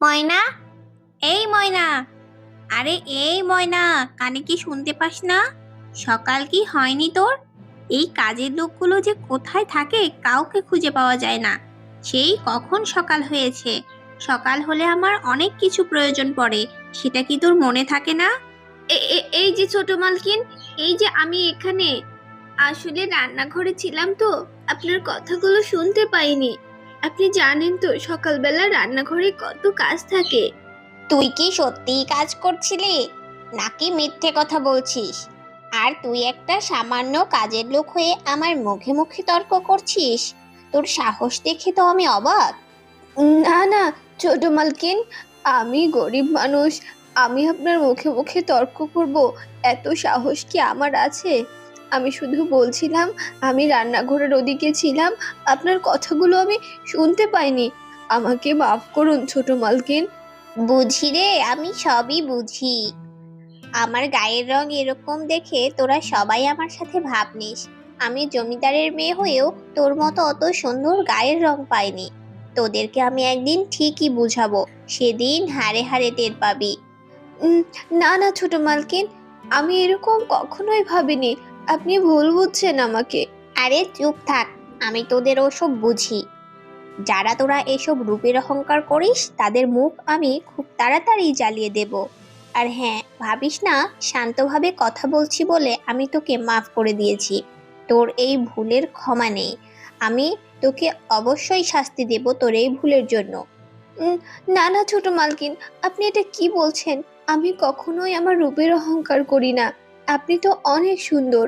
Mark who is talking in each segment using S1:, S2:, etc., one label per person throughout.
S1: ময়না? এই ময়না। আরে এই ময়না, কানে কি শুনতে পাস না? সকাল কি হয়নি তোর? এই কাজের লোকগুলো যে কোথায় থাকে কাউকে খুঁজে পাওয়া যায় না। সেই কখন সকাল হয়েছে? সকাল হলে আমার অনেক কিছু প্রয়োজন পড়ে, সেটা কি তোর মনে থাকে না? এই যে ছোট মালকিন, এই যে আমি এখানে। আসলে রান্নাঘরে ছিলাম তো, আপনার কথাগুলো শুনতে পাইনি। আপনি জানেন তো সকালবেলা রান্নাঘরে কত কাজ থাকে।
S2: তুই কি সত্যিই কাজ করছিলি? নাকি মিথ্যে কথা বলছিস? আর তুই একটা সামান্য কাজের লোক হয়ে আমার মুখে মুখে তর্ক করছিস? তোর সাহস দেখে তো আমি অবাক।
S3: না না ছোট মালকিন আমি গরিব মানুষ। আমি আপনার মুখে মুখে তর্ক করব। এত সাহস কি আমার আছে? আমি শুধু বলছিলাম আমি রান্নাঘরের ওদিকে ছিলাম আপনার কথাগুলো আমি শুনতে পাইনি। আমাকে মাফ করুন ছোট মালকিন।
S2: বুঝি রে আমি সবই বুঝি। আমার গায়ের রং এরকম দেখে তোরা সবাই আমার সাথে ভাব নিস আমি জমিদারের মেয়ে হয়েও তোর মতো অত সুন্দর গায়ের রং পাইনি। তোদেরকে আমি একদিন ঠিকই বুঝাবো সেদিন হারে হারে টের পাবি।
S3: না না ছোট মালকিন আমি এরকম কখনোই ভাবিনি। আপনি ভুল বুঝছেন আমাকে।
S2: আরে চুপ থাক, আমি তোদের ওসব বুঝি। যারা তোরা এসব রূপের অহংকার করিস, তাদের মুখ আমি খুব তাড়াতাড়ি জ্বালিয়ে দেব। আর হ্যাঁ ভাবিস না, শান্তভাবে কথা বলছি বলে আমি তোকে মাফ করে দিয়েছি। তোর এই ভুলের ক্ষমা নেই। আমি তোকে অবশ্যই শাস্তি দেব তোর এই ভুলের জন্য।
S3: না না, ছোট মালকিন, আপনি এটা কি বলছেন? আমি কখনোই আমার রূপের অহংকার করি না। আপনি তো অনেক সুন্দর।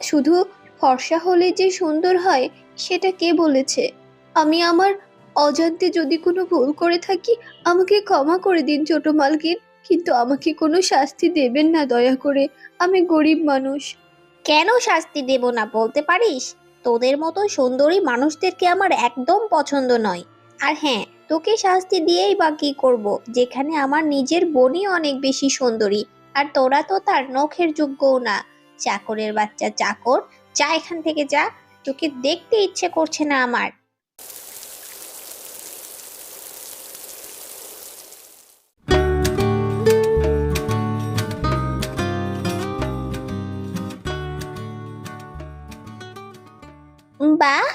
S3: শুধু ফর্সা হলে যে সুন্দর হয়, সেটা কে বলেছে? আমি আমার অজান্তে যদি কোনো ভুল করে থাকি, আমাকে ক্ষমা করে দিন ছোট মালকিন। কিন্তু আমাকে কোনো শাস্তি দেবেন না দয়া করে। আমি গরিব মানুষ।
S2: কেন শাস্তি দেব না বলতে পারিস? তোদের মতো সুন্দরী মানুষদেরকে আমার একদম পছন্দ নয়। আর হ্যাঁ তোকে শাস্তি দিয়েই বা কি করব? যেখানে আমার নিজের বোনই অনেক বেশি সুন্দরী। আর তোরা তো তার নখের যোগ্যও না। চাকরের বাচ্চা চাকর, যা এখান থেকে যা, তোকে দেখতে ইচ্ছে করছে না আমার। বাহ,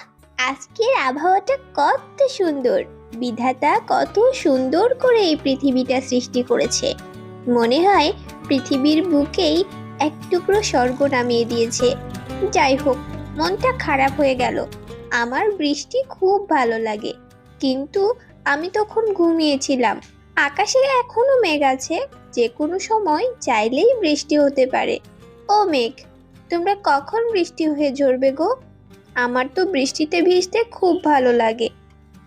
S2: আজকের আবহাওয়াটা কত সুন্দর। বিধাতা কত সুন্দর করে এই পৃথিবীটা সৃষ্টি করেছে। মনে হয় পৃথিবীর বুকেই এক টুকরো স্বর্গ নামিয়ে দিয়েছে। যাই হোক, মনটা খারাপ হয়ে গেল। আমার বৃষ্টি খুব ভালো লাগে। কিন্তু আমি তখন ঘুমিয়েছিলাম। আকাশে এখনও মেঘ আছে যে কোনো সময় চাইলেই বৃষ্টি হতে পারে। ও মেঘ, তোমরা কখন বৃষ্টি হয়ে ঝরবে গো? আমার তো বৃষ্টিতে ভিজতে খুব ভালো লাগে।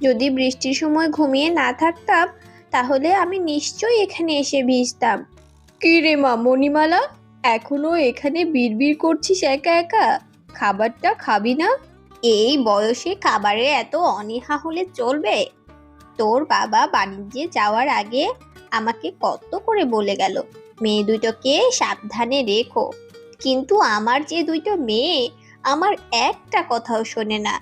S2: যদি বৃষ্টির সময় ঘুমিয়ে না থাকতাম, তাহলে আমি নিশ্চয়ই এখানে এসে ভিজতাম।
S3: কি রে মা, মণিমালা? এখনও এখানে বিড়বিড় করছিস একা একা? খাবারটা খাবি না?
S2: এই বয়সে খাবারে এত অনীহা হলে চলবে? তোর বাবা বাণিজ্যে যাওয়ার আগে আমাকে কত করে বলে গেল, মেয়ে দুটোকে সাবধানে রেখো। কিন্তু আমার যে দুইটো মেয়ে, আমার একটা কথাও শোনে না।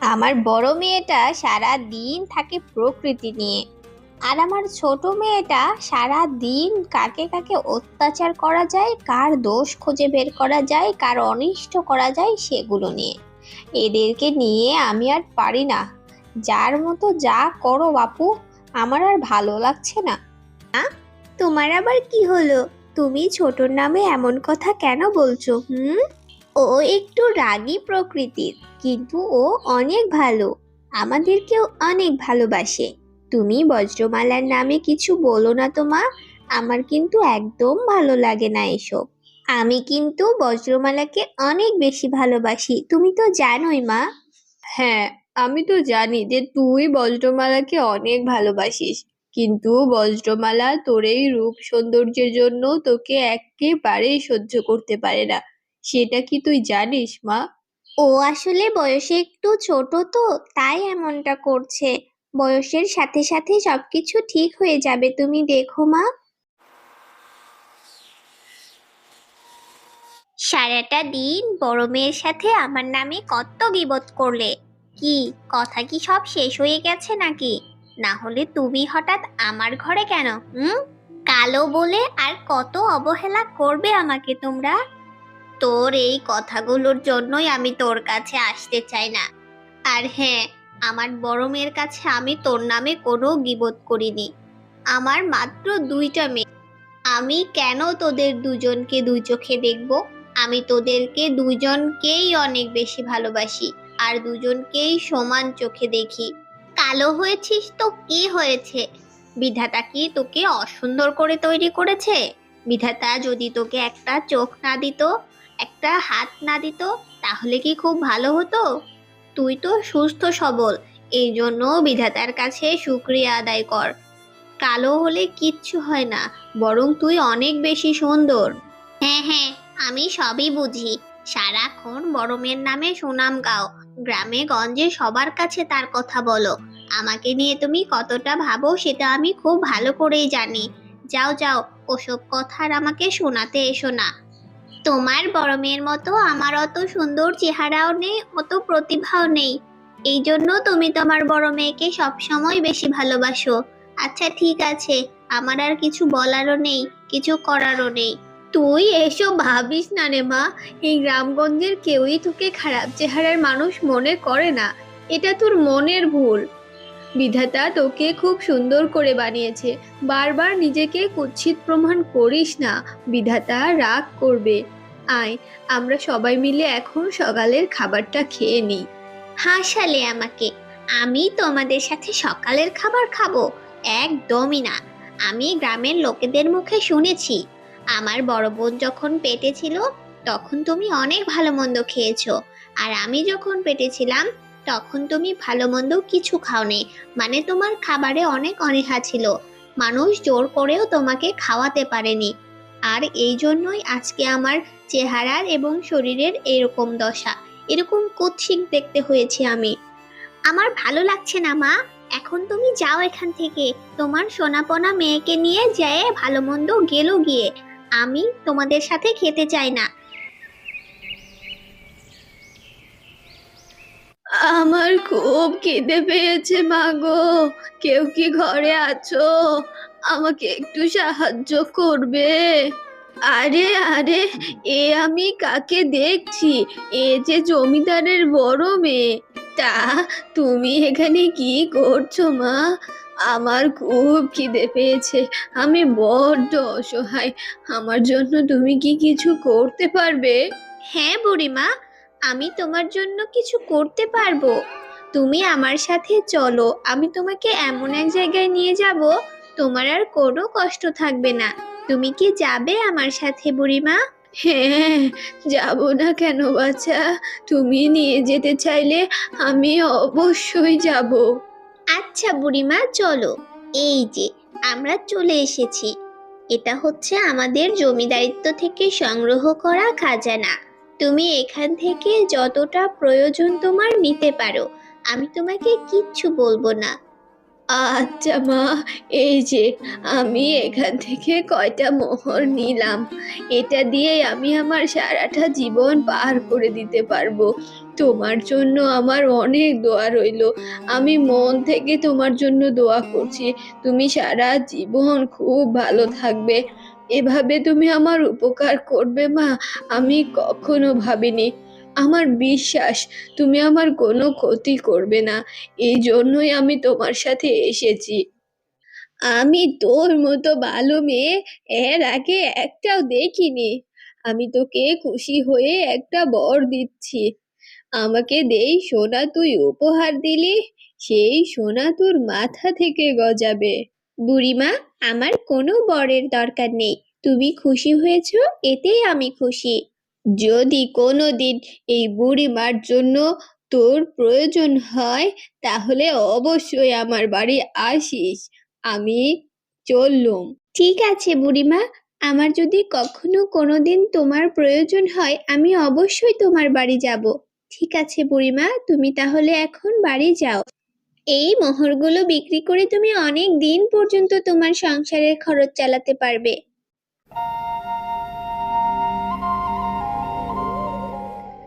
S2: আমার বড় মেয়েটা সারা দিন থাকে প্রকৃতি নিয়ে। আর আমার ছোট মেয়েটা সারা দিন কাকে কাকে অত্যাচার করা যায়, কার দোষ খুঁজে বের করা যায়, কার অনিষ্ট করা যায় সেগুলো নিয়ে। এদেরকে নিয়ে আমি আর পারি না। যার মতো যা করো বাপু, আমার আর ভালো লাগছে না। তোমার আবার কি হলো? তুমি ছোটর নামে এমন কথা কেন বলছো, হুম? ও একটু রাগী প্রকৃতির, কিন্তু ও অনেক ভালো। আমাদেরকেও অনেক ভালোবাসে। তুমি বজ্রমালার নামে কিছু বলো না তো মা আমার কিন্তু একদম ভালো লাগে না এসব। আমি কিন্তু বজ্রমালাকে অনেক বেশি ভালোবাসি তুমি তো জানোই মা।
S3: হ্যাঁ আমি তো জানি যে তুই বজ্রমালাকে অনেক ভালোবাসিস কিন্তু বজ্রমালা তোর এই রূপ সৌন্দর্যের জন্য তোকে একেবারেই সহ্য করতে পারে না। সেটা কি তুই জানিস মা?
S2: ও আসলে বয়সে একটু ছোট তো তাই এমনটা করছে। বয়সের সাথে সাথে সবকিছু ঠিক হয়ে যাবে, তুমি দেখো মা। সারাটা দিন বড় মেয়ের সাথে আমার নামে কত গিবত করলে? কি, কথা কি সব শেষ হয়ে গেছে নাকি? না হলে তুমি হঠাৎ আমার ঘরে কেন, হুম? কালো বলে আর কত অবহেলা করবে আমাকে তোমরা? তোর এই কথাগুলোর জন্যই আমি তোর কাছে আসতে চাই না। আর হ্যাঁ আমার বড় মেয়ের কাছে আমি তোর নামে কোনো গিবত করিনি। আমার মাত্র দুইটা মেয়ে। আমি কেন তোদের দুজনকে দুই চোখে দেখব? আমি তোদেরকে দুজনকেই অনেক বেশি ভালোবাসি আর দুজনকেই সমান চোখে দেখি। কালো হয়েছিস তো কি হয়েছে? বিধাতা কি তোকে অসুন্দর করে তৈরি করেছে? বিধাতা যদি তোকে একটা চোখ না দিত, একটা হাত না দিত, তাহলে কি খুব ভালো হতো? তুই তো সুস্থ সবল এই জন্য বিধাতার কাছে শুক্রিয়া আদায় কর। কালো হলে কিচ্ছু হয় না, বরং তুই অনেক বেশি সুন্দর। হ্যাঁ হ্যাঁ আমি সবই বুঝি। সারাক্ষণ বড় মেয়ের নামে সুনাম গাও, গ্রামে গঞ্জে সবার কাছে তার কথা বলো। আমাকে নিয়ে তুমি কতটা ভাবো সেটা আমি খুব ভালো করেই জানি। যাও যাও, ওসব কথা আর আমাকে শোনাতে এসো না। তোমার বড় মেয়ের মতো আমার অত সুন্দর চেহারাও নেই, অত প্রতিভাও নেই। এই জন্য তুমি তোমার বড় মেয়েকে সবসময় বেশি ভালোবাসো। আচ্ছা ঠিক আছে, আমার আর কিছু বলারও নেই, কিছু করারও নেই। তুই এসব ভাবিস না রে মা, এই গ্রামগঞ্জের কেউই তোকে খারাপ চেহারার মানুষ মনে করে না। এটা তোর মনের ভুল। বিধাতা তোকে খুব সুন্দর করে বানিয়েছে। বারবার নিজেকে কুৎসিত প্রমাণ করিস না, বিধাতা রাগ করবে। আয়, আমরা সবাই মিলে এখন সকালের খাবারটা খেয়ে নিই। হাসালে আমাকে, আমি তোমাদের সাথে সকালের খাবার খাব, একদমই না। আমি গ্রামের লোকেদের মুখে শুনেছি, আমার বড় বোন যখন পেটে ছিল, তখন তুমি অনেক ভালো মন্দ খেয়েছো, আর আমি যখন পেটে ছিলাম তখন তুমি ভালো মন্দ কিছু খাওনি। মানে তোমার খাবারে অনেক অনীহা ছিল। মানুষ জোর করেও তোমাকে খাওয়াতে পারেনি। আর এই জন্যই আজকে আমার চেহারার এবং শরীরের এরকম দশা। এরকম কুৎসিক দেখতে হয়েছে আমি। আমার ভালো লাগছে না, মা। এখন তুমি যাও এখান থেকে। তোমার সোনাপনা মেয়েকে নিয়ে যেয়ে ভালো মন্দ গেল গিয়ে। আমি তোমাদের সাথে খেতে চাই না।
S3: আমার খুব খিদে পেয়েছে, মা গো। কেউ কি ঘরে আছো? আমাকে একটু সাহায্য করবে। আরে আরে, এ আমি কাকে দেখছি? এ যে জমিদারের বড় মেয়ে। তা, তুমি এখানে কি করছ, মা? আমার খুব খিদে পেয়েছে। আমি বড্ড অসহায়। আমার জন্য তুমি কি কিছু করতে পারবে?
S2: হ্যাঁ বুড়িমা। আমি তোমার জন্য কিছু করতে পারব। তুমি আমার সাথে চলো আমি তোমাকে এমন এক জায়গায় নিয়ে যাব তোমার আর কোনো কষ্ট থাকবে না। তুমি কি যাবে আমার সাথে বুড়িমা?
S3: হ্যাঁ যাব না কেন বাচ্চা তুমি নিয়ে যেতে চাইলে আমি অবশ্যই যাব।
S2: আচ্ছা বুড়িমা চলো। এই যে আমরা চলে এসেছি। এটা হচ্ছে আমাদের জমিদারিত্ব থেকে সংগ্রহ করা খাজানা। তুমি এখান থেকে যতটা প্রয়োজন তোমার নিতে পারো। আমি তোমাকে কিচ্ছু বলব না।
S3: আচ্ছা মা, এই যে আমি এখান থেকে কয়টা মোহর নিলাম। এটা দিয়ে আমি আমার সারাটা জীবন পার করে দিতে পারব। তোমার জন্য আমার অনেক দোয়া রইল। আমি মন থেকে তোমার জন্য দোয়া করছি। তুমি সারা জীবন খুব ভালো থাকবে। এভাবে তুমি আমার উপকার করবে মা, আমি কখনো ভাবিনি। আমার বিশ্বাস, তুমি আমার কোনো ক্ষতি করবে না। এই জন্যই আমি তোমার সাথে এসেছি। আমি তোর মতো ভালো মেয়ে এর আগে একটাও দেখিনি। আমি তোকে খুশি হয়ে একটা বর দিচ্ছি। আমাকে দেই সোনা, তুই উপহার দিলি, সেই সোনা তোর মাথা থেকে গজাবে।
S2: বুড়িমা আমার কোনো বরের দরকার নেই। তুমি খুশি হয়েছো, এতেই আমি খুশি।
S3: যদি কোনো দিন এই বুড়িমার জন্য তোর প্রয়োজন হয়, তাহলে অবশ্যই আমার বাড়ি আসিস। আমি চললুম।
S2: ঠিক আছে বুড়িমা আমার যদি কখনো কোনোদিন তোমার প্রয়োজন হয়, আমি অবশ্যই তোমার বাড়ি যাব। ঠিক আছে বুড়িমা তুমি তাহলে এখন বাড়ি যাও। এই মোহরগুলো বিক্রি করে তুমি অনেক দিন পর্যন্ত তোমার সংসারের খরচ চালাতে পারবে।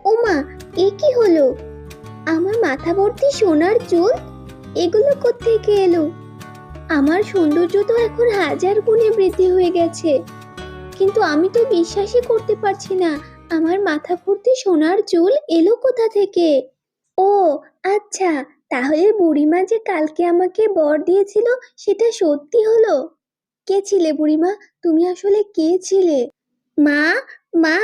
S2: ওমা, এ কি হলো? আমার মাথা ভর্তি সোনার চুল? এগুলো কোত্থেকে এলো? আমার সৌন্দর্য তো এখন হাজার গুণে বৃদ্ধি হয়ে গেছে। কিন্তু আমি তো বিশ্বাসই করতে পারছি না, আমার মাথা ভর্তি সোনার চুল এলো কোথা থেকে? ও আচ্ছা তাহলে বুড়িমা যে কালকে আমাকে বর দিয়েছিল, সেটা সত্যি হলো? কে ছিলে বুড়িমা? তুমি আসলে কে ছিলে? মা মা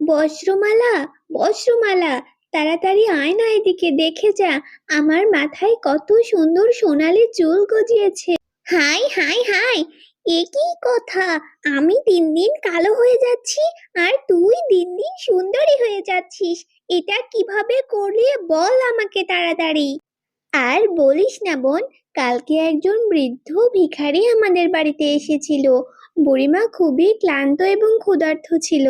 S2: বস্ত্রমালা বস্ত্রমালা তাড়াতাড়ি আয় না এদিকে, দেখে যা, আমার মাথায় কত সুন্দর সোনালি চুল গজিয়েছে। হাই হাই হাই, এ কি কথা? আমি দিন দিন কালো হয়ে যাচ্ছি, আর তুই দিন দিন সুন্দরী হয়ে যাচ্ছিস। এটা কীভাবে করলে বল আমাকে তাড়াতাড়ি। আর বলিস না বোন, কালকে একজন বৃদ্ধ ভিখারি আমাদের বাড়িতে এসেছিল। বুড়িমা খুবই ক্লান্ত এবং ক্ষুধার্ত ছিল,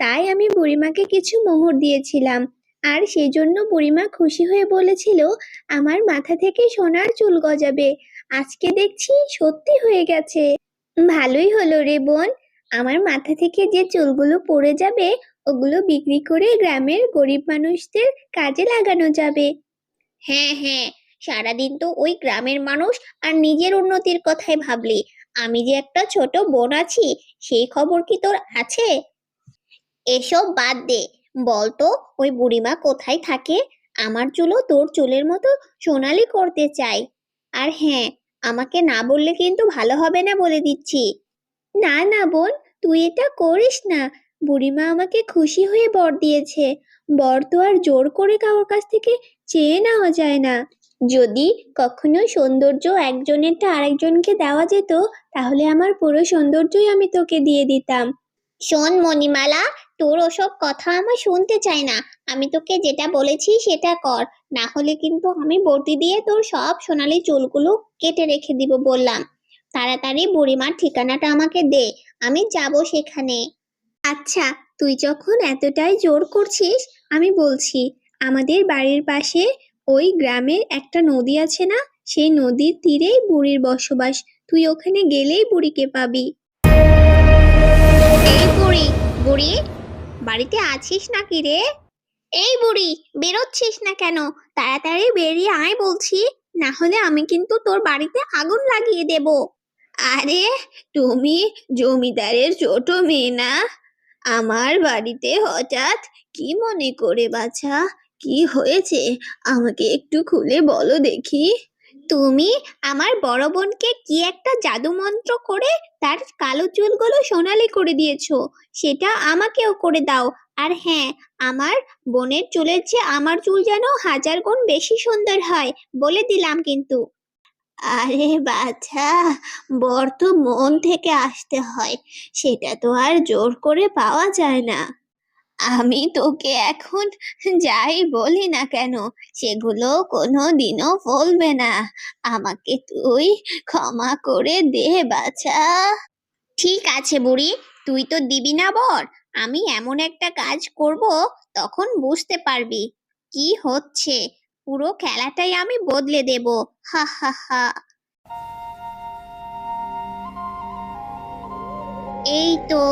S2: তাই আমি বুড়িমাকে কিছু মোহর দিয়েছিলাম। আর সেই জন্য বুড়িমা খুশি হয়ে বলেছিল, আমার মাথা থেকে সোনার চুল গজাবে, আজকে দেখছি সত্যি হয়ে গেছে। ভালোই হলো রে বোন, আমার মাথা থেকে যে চুলগুলো পড়ে যাবে, ওগুলো বিক্রি করে গ্রামের গরিব মানুষদের কাজে লাগানো যাবে। হ্যাঁ হ্যাঁ সারাদিন তো ওই গ্রামের মানুষ আর নিজের উন্নতির কথাই ভাবলি। আমি যে একটা ছোট বোন আছি, সেই খবর কি তোর আছে? এসব বাদ দে। বলতো, ওই বুড়িমা কোথায় থাকে? আমার চুলও তোর চুলের মতো সোনালি করতে চাই আর হ্যাঁ আমাকে না বললে কিন্তু ভালো হবে না বলে দিচ্ছি। না না বোন, তুই এটা করিস না। বুড়িমা আমাকে খুশি হয়ে বর দিয়েছে। বর তো আর জোর করে কারোর কাছ থেকে চেয়ে নেওয়া যায় না। যদি কখনো সৌন্দর্য একজনেরটা আরেকজনকে দেওয়া যেত, তাহলে আমার পুরো সৌন্দর্যই আমি তোকে দিয়ে দিতাম। শোন মণিমালা, তোর ওসব কথা আমার শুনতে চাই না। আমি তোকে যেটা বলেছি সেটা কর। না হলে কিন্তু আমি বটি দিয়ে তোর সব সোনালি চুলগুলো কেটে রেখে দিব বললাম। তাড়াতাড়ি বুড়িমার ঠিকানাটা আমাকে দে, আমি যাব সেখানে। আচ্ছা তুই যখন এতটাই জোর করছিস, আমি বলছি, আমাদের বাড়ির পাশে ওই গ্রামের একটা নদী আছে না? সেই নদীর তীরেই বুড়ির বসবাস। তুই ওখানে গেলেই বুড়িকে পাবি। এই বুড়ি বুড়ি, বাড়িতে আছিস নাকি রে? এই বুড়ি, বেরোচ্ছিস না কেন? তাড়াতাড়ি বেরিয়ে আয় বলছি। না হলে আমি কিন্তু তোর বাড়িতে আগুন লাগিয়ে দেব। আরে, তুমি জমিদারের ছোট মেয়ে না? আমার বাড়িতে হঠাৎ কি মনে করে বাছা? কি হয়েছে? আমাকে একটু খুলে বলো দেখি। তুমি আমার বড় বোনকে কি একটা জাদু মন্ত্র করে তার কালো চুলগুলো সোনালি করে দিয়েছ? সেটা আমাকেও করে দাও। আর হ্যাঁ আমার বোনের চুলের চেয়ে আমার চুল যেন হাজার গুণ বেশি সুন্দর হয় বলে দিলাম কিন্তু। আরে বাছা, বর তো মন থেকে আসতে হয়, সেটা তো আর জোর করে পাওয়া যায় না। আমি তোকে এখন যাই বলি না কেন, সেগুলো কোনো দিনও ফলবে না। আমাকে তুই ক্ষমা করে দে, বাছা। ঠিক আছে বুড়ি, তুই তো দিবি না বর। আমি এমন একটা কাজ করব, তখন বুঝতে পারবি। কি হচ্ছে? পুরো খেলাটাই আমি বদলে দেব। হা হা হা। এই তো,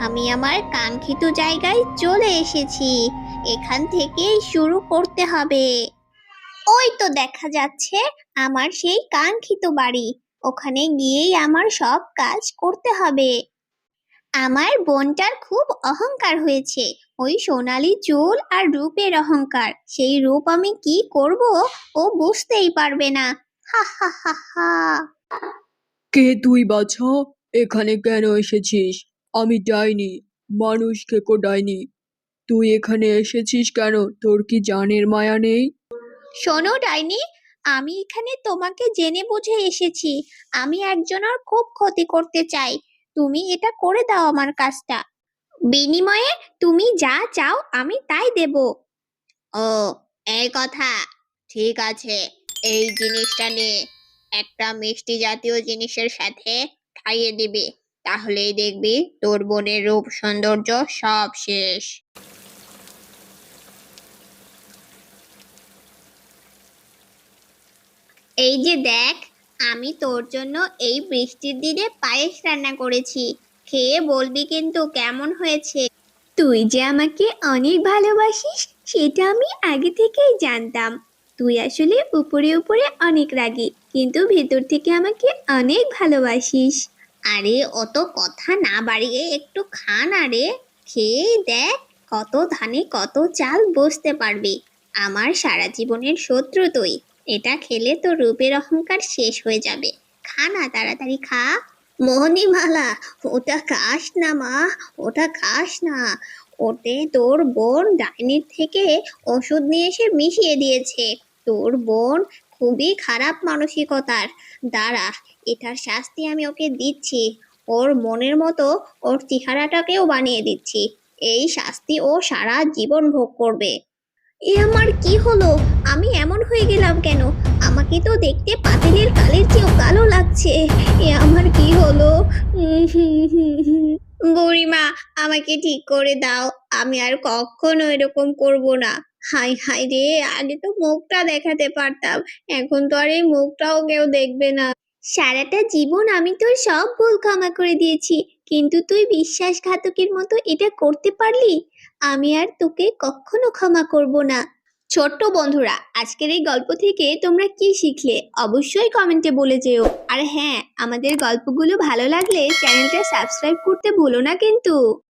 S2: আমি আমার কাঙ্ক্ষিত জায়গায় চলে এসেছি। এখান থেকেই শুরু করতে হবে। ওই তো দেখা যাচ্ছে, আমার সেই কাঙ্ক্ষিত বাড়ি। ওখানে গিয়েই আমার সব কাজ করতে হবে। আমার বোনটার খুব অহংকার হয়েছে। ওই সোনালি চুল আর রূপের অহংকার। সেই রূপ আমি কি করব, ও বুঝতেই পারবে না। হা হা হা হা।
S4: কে তুই বাছা এখানে কেন এসেছিস? আমি ডাইনি মানুষ খেকো ডাইনি তুই এখানে এসেছিস কেন? তোর কি জানের মায়া নেই?
S5: শোনো ডাইনি, আমি এখানে তোমাকে জেনে বুঝে এসেছি। আমি একজনের খুব ক্ষতি করতে চাই। তুমি এটা করে দাও আমার কাজটা। বিনিময়ে তুমি যা চাও আমি তাই দেব। ও, এই কথা। ঠিক আছে, এই জিনিসটা নে। একটা মিষ্টি জাতীয় জিনিসের সাথে খাইয়ে দিবি। তাহলেই দেখবি তোর বোনের রূপ সৌন্দর্য সব শেষ। এই যে দেখ, আমি তোর জন্য এই বৃষ্টির দিনে পায়েস রান্না করেছি। খেয়ে বলবি কিন্তু কেমন হয়েছে? তুই যে আমাকে অনেক ভালোবাসিস, সেটা আমি আগে থেকেই জানতাম।
S3: তুই আসলে উপরে উপরে অনেক রাগী, কিন্তু ভেতর থেকে আমাকে অনেক ভালোবাসিস।
S2: আরে, অত কথা না বাড়িয়ে একটু খান আরে। খেয়ে দেখ কত ধানে কত চাল বসতে পারবি। আমার সারা জীবনের শত্রু তুই। এটা খেলে তো রূপের অহংকার শেষ হয়ে যাবে। খা না, তাড়াতাড়ি খা। মোহনীমালা, ওটা খাস না মা, ওটা খাস না। ওতে তোর বোন ডাইনির থেকে ওষুধ নিয়ে এসে মিশিয়ে দিয়েছে। তোর বোন খুবই খারাপ মানসিকতার। দ্বারা এটার শাস্তি আমি ওকে দিচ্ছি। ওর মনের মতো ওর চেহারাটাকেও বানিয়ে দিচ্ছি। এই শাস্তি ও সারা জীবন ভোগ করবে। এ আমার কি হলো? আমি এমন হয়ে গেলাম কেন? আমাকে তো দেখতে পাতিলের কালের চেয়েও কালো লাগছে। এ আমার কি হলো? বুড়িমা, আমাকে ঠিক করে দাও। আমি আর কখনো এরকম করব না। হাই হাই রে, আগে তো মুখটা দেখাতে পারতাম। এখন তো আর এই মুখটাও কেউ দেখবে না। সারাটা জীবন আমি তোর সব ভুল ক্ষমা করে দিয়েছি। কিন্তু তুই বিশ্বাসঘাতকের মতো এটা করতে পারলি? আমি আর তোকে কখনো ক্ষমা করব না। ছোট্ট বন্ধুরা, আজকের এই গল্প থেকে তোমরা কি শিখলে? অবশ্যই কমেন্টে বলে যেও। আর হ্যাঁ আমাদের গল্পগুলো ভালো লাগলে চ্যানেলটা সাবস্ক্রাইব করতে ভুলো না কিন্তু।